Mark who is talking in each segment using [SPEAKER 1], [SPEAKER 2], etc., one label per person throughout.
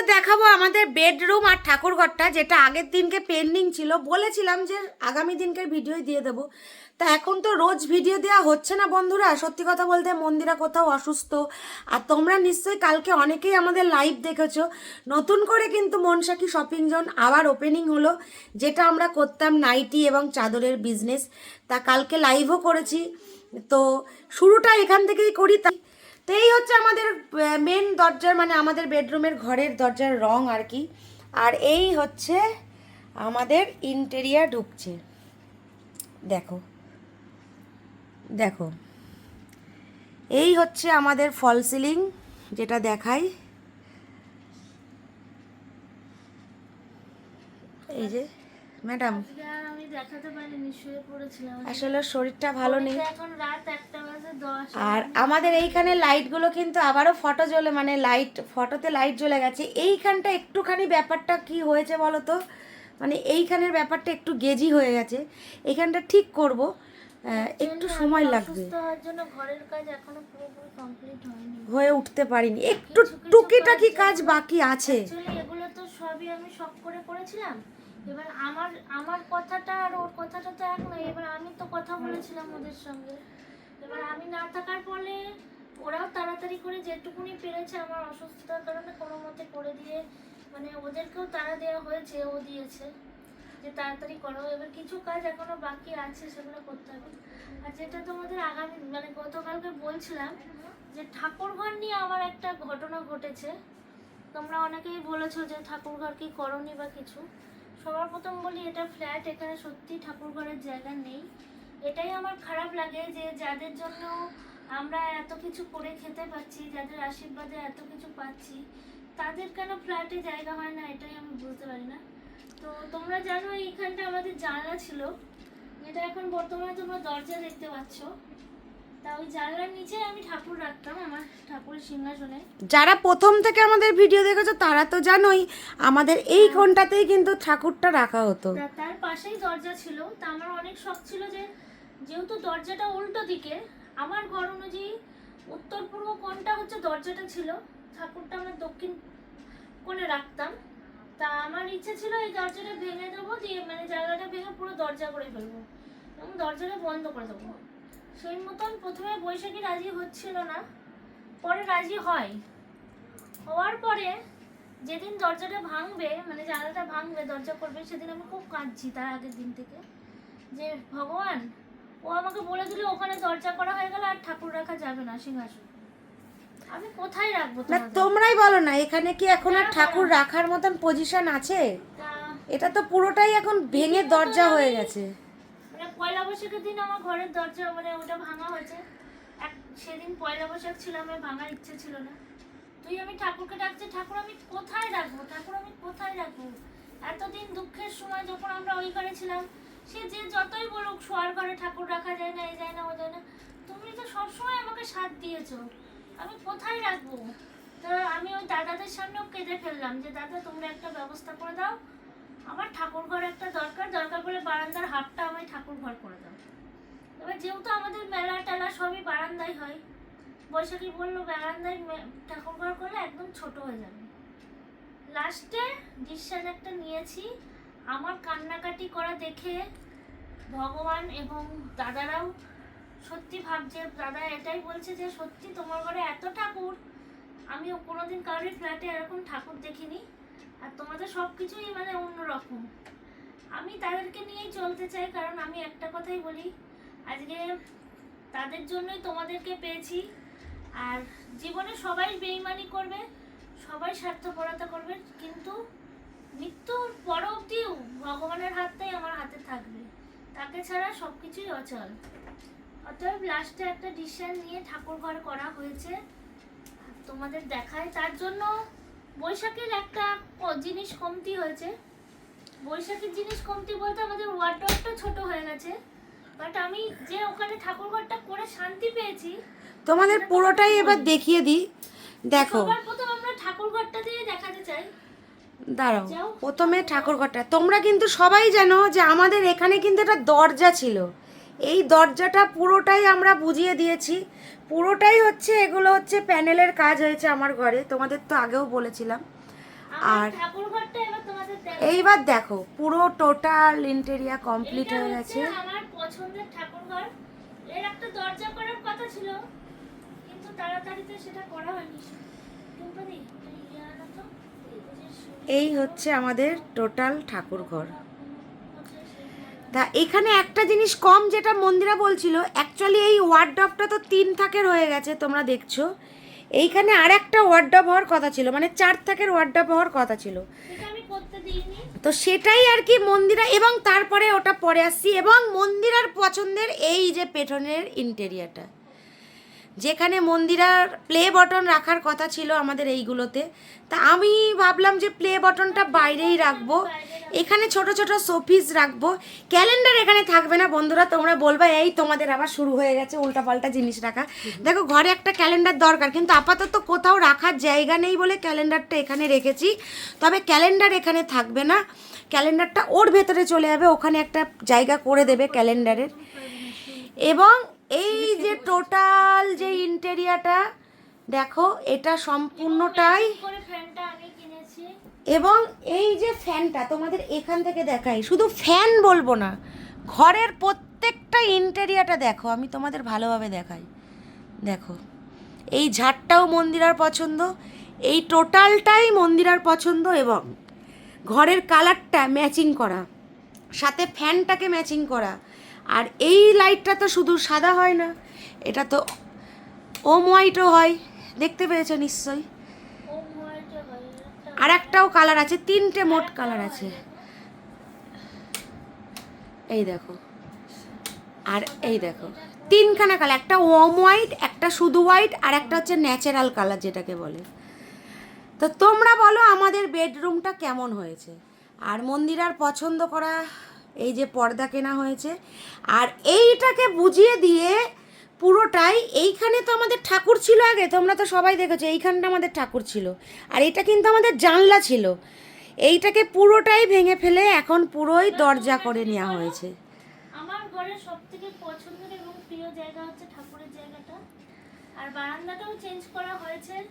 [SPEAKER 1] তোমাদের দেখাবো আমাদের বেডরুম আর ঠাকুরঘরটা যেটা আগের দিনকে পেন্ডিং ছিল। বলেছিলাম যে আগামী দিনকের ভিডিও দিয়ে দেবো। তা এখন তো রোজ ভিডিও দেওয়া হচ্ছে না বন্ধুরা। সত্যি কথা বলতে মন্দিরা কোথাও অসুস্থ। আর তোমরা নিশ্চয়ই কালকে অনেকেই আমাদের লাইভ দেখেছ। নতুন করে কিন্তু মনসাকি শপিং জোন আবার ওপেনিং হলো, যেটা আমরা করতাম নাইটি এবং চাদরের বিজনেস তা কালকে লাইভও করেছি। তো শুরুটা এখান থেকেই করি। তা তো এই হচ্ছে আমাদের মেন দরজার মানে আমাদের বেডরুমের ঘরের দরজার রং আর কি। আর এই হচ্ছে আমাদের ইন্টেরিয়ার ঢুকছে। দেখো দেখো। এই হচ্ছে আমাদের ফল সিলিং যেটা দেখাই। এই যে ম্যাডাম
[SPEAKER 2] দেখাতে পারিনি শুয়ে পড়েছিলাম।
[SPEAKER 1] আসলে শরীরটা ভালো নেই।
[SPEAKER 2] এখন রাত একটা বাজে দশ।
[SPEAKER 1] আর আমাদের এইখানে লাইটগুলো কিন্তু আবারও ফটো জ্বলে মানে লাইট ফটোতে লাইট জ্বলে গেছে। এইখানটা একটুখানি ব্যাপারটা কি হয়েছে বলো তো? মানে এইখানের ব্যাপারটা একটু গেজি হয়ে গেছে। এইখানটা ঠিক করব। একটু সময় লাগবে। হয়ে উঠতে পারিনি। একটু টুকিটাকি কাজ বাকি আছে।
[SPEAKER 2] এগুলো তো সবই আমি শখ করে করেছিলাম। এবার আমার আমার কথাটা আর ওর কথাটা তো এক নয় এবার আমি তো কথা বলেছিলাম ওদের সঙ্গে। এবার আমি না থাকার ফলে ওরাও তাড়াতাড়ি করে যেটুকুনি পেরেছে আমার অসুস্থতার কারণে কোনো মতে করে দিয়ে মানে ওদেরকেও তাড়া দেওয়া হয়েছে ও দিয়েছে যে তাড়াতাড়ি করো। এবার কিছু কাজ এখনও বাকি আছে সেগুলো করতে হবে। আর যেটা তোমাদের আগামী মানে গতকালকে বলছিলাম যে ঠাকুরঘর নিয়ে আমার একটা ঘটনা ঘটেছে। তোমরা অনেকেই বলেছ যে ঠাকুরঘর কি করনি বা কিছু। সবার প্রথম বলি, এটা ফ্ল্যাট এখানে সত্যি ঠাকুরঘরের জায়গা নেই। এটাই আমার খারাপ লাগে যে যাদের জন্য আমরা এত কিছু করে খেতে পাচ্ছি, যাদের আশীর্বাদে এত কিছু পাচ্ছি, তাদের কেন ফ্ল্যাটে জায়গা হয় না? এটাই আমি বুঝতে পারি না। তো তোমরা জানো, এইখানটা আমাদের জানলা ছিল। এটা এখন বর্তমানে তোমরা দরজা দেখতে পাচ্ছ।
[SPEAKER 1] যারা প্রথম থেকে আমাদের ভিডিও দেখেছ তারা তো জানোই আমাদের এই কোণটাতেই কিন্তু ঠাকুরটা রাখা হতো।
[SPEAKER 2] তার পাশেই দরজা ছিল। তা আমার অনেক শখ ছিল যে যেহেতু দরজাটা উল্টো দিকে আমার ঘর অনুযায়ী উত্তর পূর্ব কোণটা হচ্ছে দরজাটা ছিল। ঠাকুরটা আমরা দক্ষিণ কোণে রাখতাম। তা আমার ইচ্ছে ছিল এই দরজাটা ভেঙে দেবো দিয়ে মানে জায়গাটা ভেঙে পুরো দরজা করে ফেলব। এবং দরজাটা বন্ধ করে দেবো। মতন প্রথমে বৈশাখী রাজি হচ্ছিল না পরে রাজি হয়। হওয়ার পরে যেদিন দরজাটা ভাঙবে মানে জানালাটা ভাঙবে দরজা করবে সেদিন আমি খুব কাঁদছি তার আগের দিন থেকে। যে ভগবান ও আমাকে বলে দিল ওখানে দরজা করা হয়ে গেল আর ঠাকুর রাখা যাবে না সিংহাসন। আমি কোথায় রাখব
[SPEAKER 1] না তোমরাই বলো না এখানে কি এখন আর ঠাকুর রাখার মতন পজিশন আছে? এটা তো পুরোটাই এখন ভেঙে দরজা হয়ে গেছে।
[SPEAKER 2] পয়লা বৈশাখের দিন আমার ঘরের দরজা মানে ওটা ভাঙা হয়েছে। এক সেদিন পয়লা বৈশাখ ছিল, আমার ভাঙার ইচ্ছে ছিল না। তুই আমি ঠাকুরকে ডাকছি, ঠাকুর আমি কোথায় রাখব? ঠাকুর আমি কোথায় রাখব? এতদিন দুঃখের সময় যখন আমরা ওই ঘরে ছিলাম, সে যে যতই বলুক, শোয়ার ঘরে ঠাকুর রাখা যায় না এই যায় না, ও যায় না, তুমি তো সবসময় আমাকে সাথ দিয়েছ। আমি কোথায় রাখব? তো আমি ওই দাদাদের সামনেও কেঁদে ফেললাম যে, দাদা, তোমরা একটা ব্যবস্থা করে দাও আমার ঠাকুর ঘর একটা দরকার দরকার পড়লে বারান্দার হাফটা আমায় ঠাকুর ঘর করে দাও। এবার যেহেতু আমাদের মেলা টেলা সবই বারান্দায় হয়, বৈশাখী বলল বারান্দায় ঠাকুর ঘর করলে একদম ছোট হয়ে যাবে। লাস্টে ডিসিশন একটা নিয়েছি, আমার কান্নাকাটি করা দেখে ভগবান এবং দাদারাও সত্যি ভাবছে, দাদা এটাই বলছে যে সত্যি তোমার ঘরে এত ঠাকুর, আমিও কোনোদিন কারোর ফ্ল্যাটে এরকম ঠাকুর দেখিনি। আর তোমাদের সব কিছুই মানে অন্যরকম। আমি তাদেরকে নিয়েই চলতে চাই, কারণ আমি একটা কথাই বলি, আজকে তাদের জন্যই তোমাদেরকে পেয়েছি, আর জীবনে সবাই বেইমানি করবে, সবাই স্বার্থপরতা করবে, কিন্তু মৃত্যুর পর অবধিও ভগবানের হাতটাই আমার হাতে থাকবে। তাকে ছাড়া সব কিছুই অচল। অতএব লাস্টে একটা ডিসিশন নিয়ে ঠাকুর ঘর করা হয়েছে। তোমাদের দেখায় তার জন্য বৈশাখের একটা জিনিস কমতি হয়েছে। বৈশাখীর জিনিস কমতি বলতে আমাদের ওয়ার্ডটা ছোট হয়ে গেছে। বাট আমি যে ওখানে ঠাকুর ঘরটা করে শান্তি পেয়েছি
[SPEAKER 1] তোমাদের পুরোটাই এবার দেখিয়ে দিই। দেখো।
[SPEAKER 2] প্রথম আমরা ঠাকুর ঘরটা দিয়ে দেখাতে চাই।
[SPEAKER 1] দাঁড়াও। প্রথমে ঠাকুরঘরটা। তোমরা কিন্তু সবাই জানো যে আমাদের এখানে কিন্তু একটা দরজা ছিল। এই দরজাটা পুরোটাই আমরা বুঝিয়ে দিয়েছি। পুরোটাই হচ্ছে এগুলো হচ্ছে প্যানেলের কাজ হয়েছে আমার ঘরে তোমাদের তো আগেও বলেছিলাম।
[SPEAKER 2] আর
[SPEAKER 1] এইবার দেখো পুরো টোটাল ইন্টেরিয়া কমপ্লিট হয়ে গেছে।
[SPEAKER 2] আমার পছন্দের ঠাকুর এর একটা দরজা করার কথা ছিল কিন্তু তাড়াতাড়িতে সেটা করা হয়নি। এই
[SPEAKER 1] হচ্ছে আমাদের টোটাল ঠাকুর ঘর
[SPEAKER 2] হচ্ছে সেই
[SPEAKER 1] তা এখানে একটা জিনিস কম যেটা মন্দিরা বলছিল অ্যাকচুয়ালি এই ওয়ার্ডবটা তো তিন থাকের হয়ে গেছে তোমরা দেখছ। এইখানে আর একটা ওয়ার্ডব হওয়ার কথা ছিল মানে চার থাকের ওয়ার্ডব হওয়ার কথা ছিল। তো সেটাই আর কি মন্দিরা এবং তারপরে ওটা পরে আসছি এবং মন্দিরার পছন্দের এই যে পেঠনের ইন্টেরিয়ারটা যেখানে মন্দিরার প্লে বটন রাখার কথা ছিল আমাদের এইগুলোতে। তা আমি ভাবলাম যে প্লে বটনটা বাইরেই রাখব। এখানে ছোট ছোট শোপিস রাখব। ক্যালেন্ডার এখানে থাকবে না বন্ধুরা, তোমরা বলবা, এই তোমাদের আবার শুরু হয়ে গেছে, উল্টাপাল্টা জিনিস রাখা। দেখো, ঘরে একটা ক্যালেন্ডার দরকার, কিন্তু আপাতত কোথাও রাখার জায়গা নেই বলে ক্যালেন্ডারটা এখানে রেখেছি। তবে ক্যালেন্ডার এখানে থাকবে না। ক্যালেন্ডারটা ওর ভেতরে চলে যাবে, ওখানে একটা জায়গা করে দেবে ক্যালেন্ডারের এবং এই যে টোটাল যে ইন্টেরিয়াটা দেখো এটা সম্পূর্ণটাই এবং এই যে ফ্যানটা তোমাদের এখান থেকে দেখাই শুধু ফ্যান বলব না ঘরের প্রত্যেকটা ইন্টেরিয়াটা দেখো আমি তোমাদের ভালোভাবে দেখাই। দেখো এই ঝাড়টাও মন্দিরার পছন্দ এই টোটালটাই মন্দিরার পছন্দ এবং ঘরের কালারটা ম্যাচিং করা সাথে ফ্যানটাকে ম্যাচিং করা আর এই লাইটটা তো শুধু সাদা হয় না, এটা তো ওম হোয়াইটও হয়। দেখতে পেয়েছ নিশ্চয়ই? আর একটাও কালার আছে, তিনটে মোট কালার আছে। এই দেখো। আর এই দেখো, তিনখানা কালার একটা ওম হোয়াইট, একটা শুধু হোয়াইট, আর একটা হচ্ছে ন্যাচারাল কালার যেটাকে বলে। তো তোমরা বলো আমাদের বেডরুমটা কেমন হয়েছে? আর মন্দিরার পছন্দ করা এই যে পর্দা কেনা হয়েছে। আর এইটাকে বুঝিয়ে দিয়ে পুরোটাই এইখানে তো আমাদের ঠাকুর ছিল আগে, তোমরা তো সবাই দেখেছ, এইখানটা আমাদের ঠাকুর ছিল। আর এটা কিন্তু আমাদের জানলা ছিল। এইটাকে পুরোটাই ভেঙে ফেলে এখন পুরোই দরজা করে নেওয়া হয়েছে।
[SPEAKER 2] আমার ঘরের সব থেকে পছন্দের এবং প্রিয় জায়গা হচ্ছে ঠাকুরের জায়গাটা। আর বারান্দাটাও চেঞ্জ করা হয়েছে।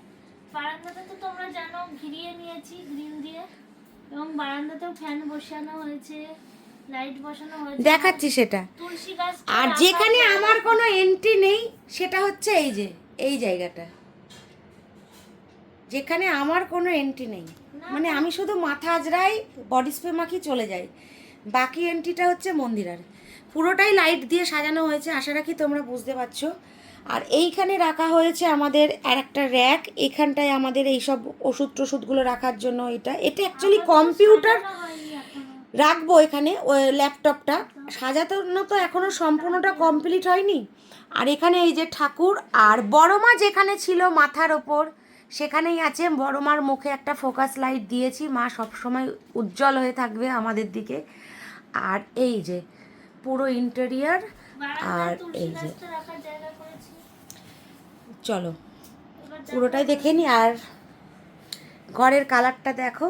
[SPEAKER 2] বারান্দাটা তো তোমরা জানো, ঘিরিয়ে নিয়েছি গ্রিল দিয়ে। এবং বারান্দাতেও ফ্যান বসানো হয়েছে।
[SPEAKER 1] দেখাচ্ছি সেটা। আর যেখানে আমার কোনো এন্ট্রি নেই সেটা হচ্ছে এই যে এই জায়গাটা। যেখানে আমার কোনো এন্ট্রি নেই। মানে আমি শুধু মাথা আজরাই বডি স্প্রে মাখি চলে যাই। বাকি এন্ট্রিটা হচ্ছে মন্দিরার। পুরোটাই লাইট দিয়ে সাজানো হয়েছে আশা রাখি তোমরা বুঝতে পারছ। আর এইখানে রাখা হয়েছে আমাদের আর একটা র্যাক এখানটায় আমাদের এইসব ওষুধ টষুধগুলো রাখার জন্য এটা। এটা অ্যাকচুয়ালি কম্পিউটার রাখব এখানে ওই ল্যাপটপটা। সাজানো তো এখনও সম্পূর্ণটা কমপ্লিট হয়নি। আর এখানে এই যে ঠাকুর, আর বড় মা যেখানে ছিল মাথার ওপর, সেখানেই আছে। বড় মার মুখে একটা ফোকাস লাইট দিয়েছি। মা সবসময় উজ্জ্বল হয়ে থাকবে আমাদের দিকে। আর এই যে, পুরো ইন্টেরিয়ার আর এই যে। চলো, পুরোটাই দেখে নি। আর ঘরের কালারটা দেখো।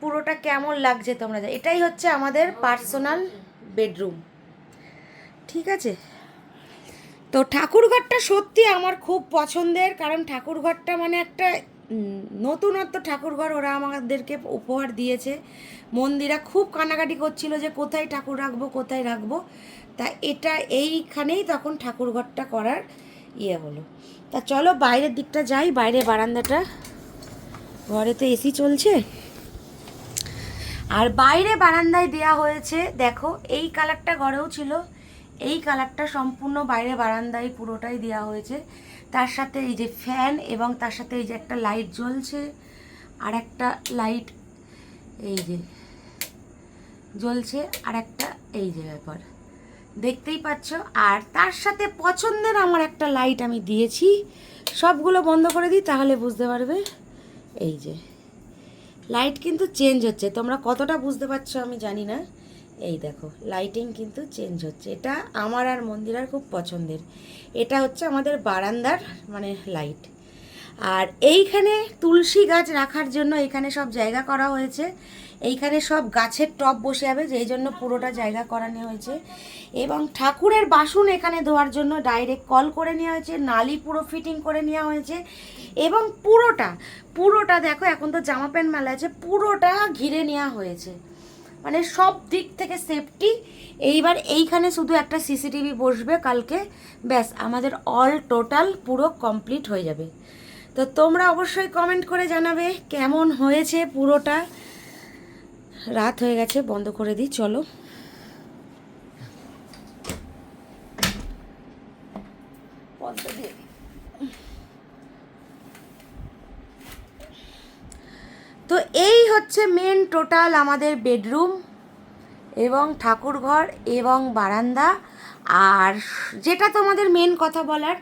[SPEAKER 1] পুরোটা কেমন লাগছে তোমরা এটাই হচ্ছে আমাদের পার্সোনাল বেডরুম। ঠিক আছে? তো ঠাকুরঘরটা সত্যি আমার খুব পছন্দের, কারণ ঠাকুরঘরটা মানে একটা নতুনত্ব ঠাকুরঘর ওরা আমাদেরকে উপহার দিয়েছে। মন্দিরা খুব কানাকাটি করছিল যে কোথায় ঠাকুর রাখব, কোথায় রাখব। তা এটা এইখানেই তখন ঠাকুরঘরটা করার ইয়ে হলো। তা চলো বাইরের দিকটা যাই বাইরে বারান্দাটা। ঘরে তো এসি চলছে? আর বাইরে বারান্দায় দেয়া হয়েছে, দেখো, এই কালারটা ঘরেও ছিল, এই কালারটা সম্পূর্ণ বাইরে বারান্দায় পুরোটাই দেওয়া হয়েছে। তার সাথে এই যে ফ্যান এবং তার সাথে এই যে একটা লাইট জ্বলছে, আর একটা লাইট, এই যে, জ্বলছে, আর একটা, এই যে ব্যাপার। দেখতেই পাচ্ছ, আর তার সাথে পছন্দের আমার একটা লাইট আমি দিয়েছি। সবগুলো বন্ধ করে দিই, তাহলে বুঝতে পারবে। এই যে। লাইট কিন্তু চেঞ্জ হচ্ছে। তোমরা কতটা বুঝতে পারছ আমি জানি না। এই দেখো লাইটিং কিন্তু চেঞ্জ হচ্ছে। এটা আমার আর মন্দিরার খুব পছন্দের। এটা হচ্ছে আমাদের বারান্দার মানে লাইট আর এইখানে তুলসী গাছ রাখার জন্য এখানে সব জায়গা করা হয়েছে। এইখানে সব গাছের টব বসে যাবে, যেই জন্য পুরোটা জায়গা করানো হয়েছে। এবং ঠাকুরের বাসন এখানে ধোয়ার জন্য ডাইরেক্ট কল করে নেওয়া হয়েছে। নালি পুরো ফিটিং করে নেওয়া হয়েছে। এবং পুরোটা পুরোটা দেখো, এখন তো জামা প্যান্ট মেলা আছে, পুরোটা ঘিরে নেওয়া হয়েছে। মানে সব দিক থেকে সেফটি এইবার এইখানে শুধু একটা সিসিটিভি বসবে কালকে, ব্যাস, আমাদের অল টোটাল পুরো কমপ্লিট হয়ে যাবে। তো তোমরা অবশ্যই কমেন্ট করে জানাবে কেমন হয়েছে পুরোটা। রাত হয়ে গেছে, বন্ধ করে দিই, চলো। দিয়ে দিই। তো এই হচ্ছে মেন টোটাল আমাদের বেডরুম এবং ঠাকুরঘর এবং বারান্দা। আর যেটা তোমাদের মেন কথা বলার,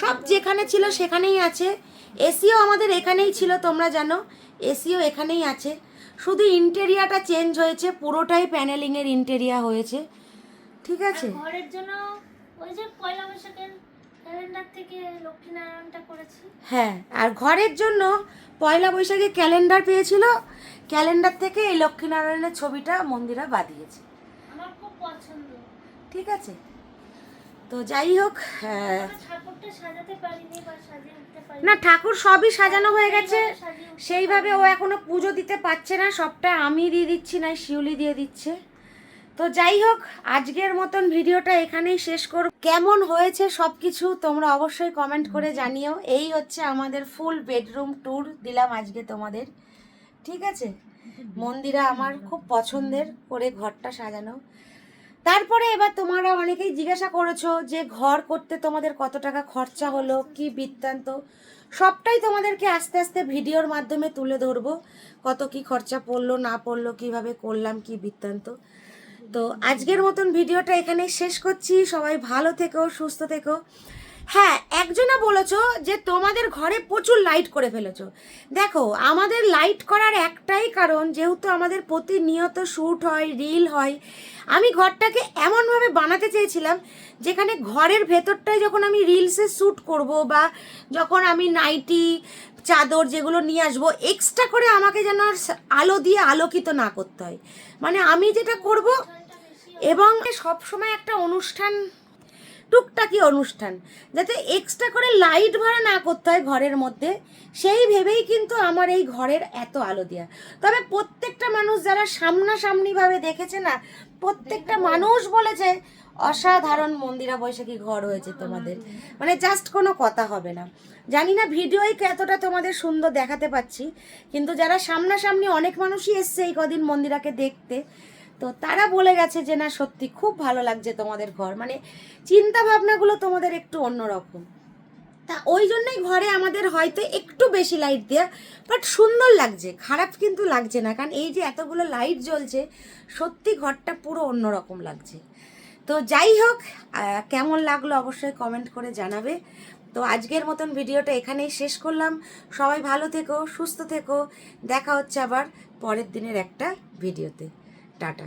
[SPEAKER 1] সব যেখানে ছিল সেখানেই আছে। এসিও আমাদের এখানেই ছিল, তোমরা জানো। এসিও এখানেই আছে। শুধু ইন্টেরিয়াটা চেঞ্জ হয়েছে, পুরোটাই প্যানেলিংয়ের ইন্টেরিয়া হয়েছে। ঠিক আছে?
[SPEAKER 2] ঘরের জন্য ওই যে পয়লা বৈশাখের ক্যালেন্ডার থেকে লক্ষ্মীনারায়ণটা করেছি।
[SPEAKER 1] হ্যাঁ আর ঘরের জন্য পয়লা বৈশাখে ক্যালেন্ডার পেয়েছিল। ক্যালেন্ডার থেকে এই লক্ষ্মীনারায়ণের ছবিটা মন্দিরা বাদিয়েছে
[SPEAKER 2] আমার খুব পছন্দ।
[SPEAKER 1] ঠিক আছে। তো যাই হোক না ঠাকুর সবই সাজানো হয়ে গেছে।
[SPEAKER 2] সেইভাবে
[SPEAKER 1] সেইভাবে ও এখনও পুজো দিতে পারছে না। সবটা আমি দিয়ে দিচ্ছি না শিউলি দিয়ে দিচ্ছে। তো যাই হোক, আজকের মতন ভিডিওটা এখানেই শেষ করব। কেমন হয়েছে সব কিছু তোমরা অবশ্যই কমেন্ট করে জানিও। এই হচ্ছে আমাদের ফুল বেডরুম ট্যুর দিলাম আজকে তোমাদের। ঠিক আছে? মন্দিরা আমার খুব পছন্দের, করে ঘরটা সাজানো। তারপরে এবার তোমরা অনেকেই জিজ্ঞাসা করেছ যে ঘর করতে তোমাদের কত টাকা খরচা হলো, কি বৃত্তান্ত? সবটাই তোমাদেরকে আস্তে আস্তে ভিডিওর মাধ্যমে তুলে ধরবো। কত কি খরচা পড়ল, না পড়ল, কীভাবে করলাম, কি বৃত্তান্ত? তো আজকের মতন ভিডিওটা এখানে শেষ করছি। সবাই ভালো থেকো, সুস্থ থেকো। হ্যাঁ একজনা বলেছ যে তোমাদের ঘরে প্রচুর লাইট করে ফেলেছো। দেখো, আমাদের লাইট করার একটাই কারণ যেহেতু আমাদের প্রতিনিয়ত শ্যুট হয় রিল হয়, আমি ঘরটাকে এমনভাবে বানাতে চেয়েছিলাম যেখানে ঘরের ভেতরটায় যখন আমি রিলসে শ্যুট করব বা যখন আমি নাইটি চাদর যেগুলো নিয়ে আসব এক্সট্রা করে আমাকে যেন আর আলো দিয়ে আলোকিত না করতে হয়। মানে আমি যেটা করব এবং সব সময় একটা অনুষ্ঠান, টুকটাকি অনুষ্ঠান, যাতে এক্সট্রা করে লাইট ভাড়া না করতে হয় ঘরের মধ্যে, সেই ভেবেই কিন্তু আমার এই ঘরের এত আলো দেওয়া তবে প্রত্যেকটা মানুষ যারা সামনাসামনিভাবে দেখেছে না, প্রত্যেকটা মানুষ বলেছে অসাধারণ মন্দিরা বৈশাখী ঘর হয়েছে তোমাদের। মানে জাস্ট কোনো কথা হবে না। জানি না ভিডিওই এতটা তোমাদের সুন্দর দেখাতে পাচ্ছি, কিন্তু যারা সামনাসামনি অনেক মানুষই এসছে এই কদিন মন্দিরাকে দেখতে, তো তারা বলে গেছে যে না, সত্যি খুব ভালো লাগছে তোমাদের ঘর। মানে চিন্তা ভাবনাগুলো তোমাদের একটু অন্যরকম। তা ওই জন্যই ঘরে আমাদের হয়তো একটু বেশি লাইট দেওয়া বাট সুন্দর লাগছে। খারাপ কিন্তু লাগছে না, কারণ এই যে এতগুলো লাইট জ্বলছে, সত্যি ঘরটা পুরো অন্যরকম লাগছে। তো যাই হোক কেমন লাগল অবশ্যই কমেন্ট করে জানাবে। তো আজকের মতন ভিডিওটা এখানেই শেষ করলাম। সবাই ভালো থেকো, সুস্থ থেকো। দেখা হচ্ছে আবার পরের দিনের একটা ভিডিওতে। টাটা।